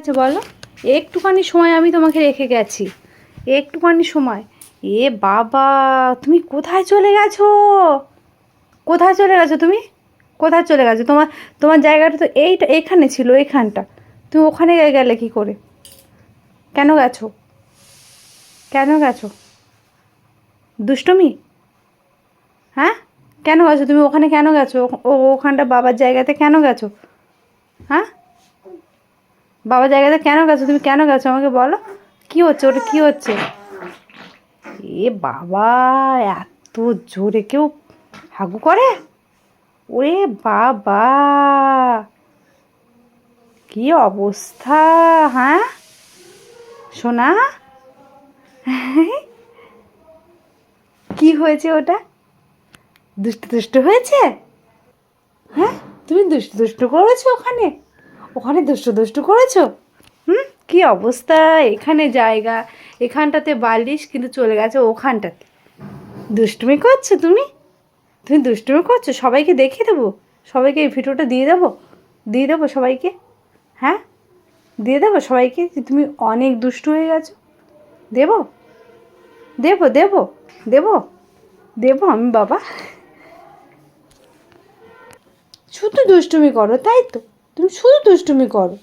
আছে বলো? একটুখানি সময় আমি তোমাকে রেখে গেছি। একটুখানি সময়। এ বাবা, তুমি কোথায় চলে গেছো? কোথায় চলে গেছো তুমি? কোথায় চলে গেছো? তোমার তোমার জায়গাটা তো এইটা, এখানে ছিল, এখানটা। তুমি ওখানে গেলে কি করে? কেন গেছো? কেন গেছো? দুষ্টমি? হ্যাঁ? কেন গেছো? তুমি ওখানে কেন গেছো? ও- ওখানটা বাবার জায়গাতে কেন গেছো? হ্যাঁ? বাবার জায়গাতে কেন গেছো? তুমি কেন গেছো? আমাকে বলো। কি হচ্ছে? ওটা কি হচ্ছে? এ বাবা, এত জোরে কেউ হাগু করে? ওরে বাবা। কি অবস্থা হ্যাঁ? সোনা? কি হয়েছে ওটা? দুষ্টু দুষ্টু হয়েছে? হ্যাঁ? তুমি দুষ্টু দুষ্টু করেছ ওখানে? ওখানে দুষ্টু দুষ্টু করেছ? হুম? কি অবস্থা? এখানে জায়গা, এখানটাতে বালিশ, কিন্তু চলে গেছে ওখানটাতে। দুষ্টুমি করছ তুমি? তুমি দুষ্টুমি করছ? সবাইকে দেখিয়ে দেবো? সবাইকে এই ভিডিওটা দিয়ে দেবো? দিয়ে দেবো সবাইকে? হ্যাঁ? দিয়ে দেবো সবাইকে যে তুমি অনেক দুষ্টু হয়ে গেছো? দেবো? দেবো দেবো দেবো দেবো আমি বাবা। শুধু দুষ্টুমি করো, তাই তো? তুমি শুধু দুষ্টুমি করো।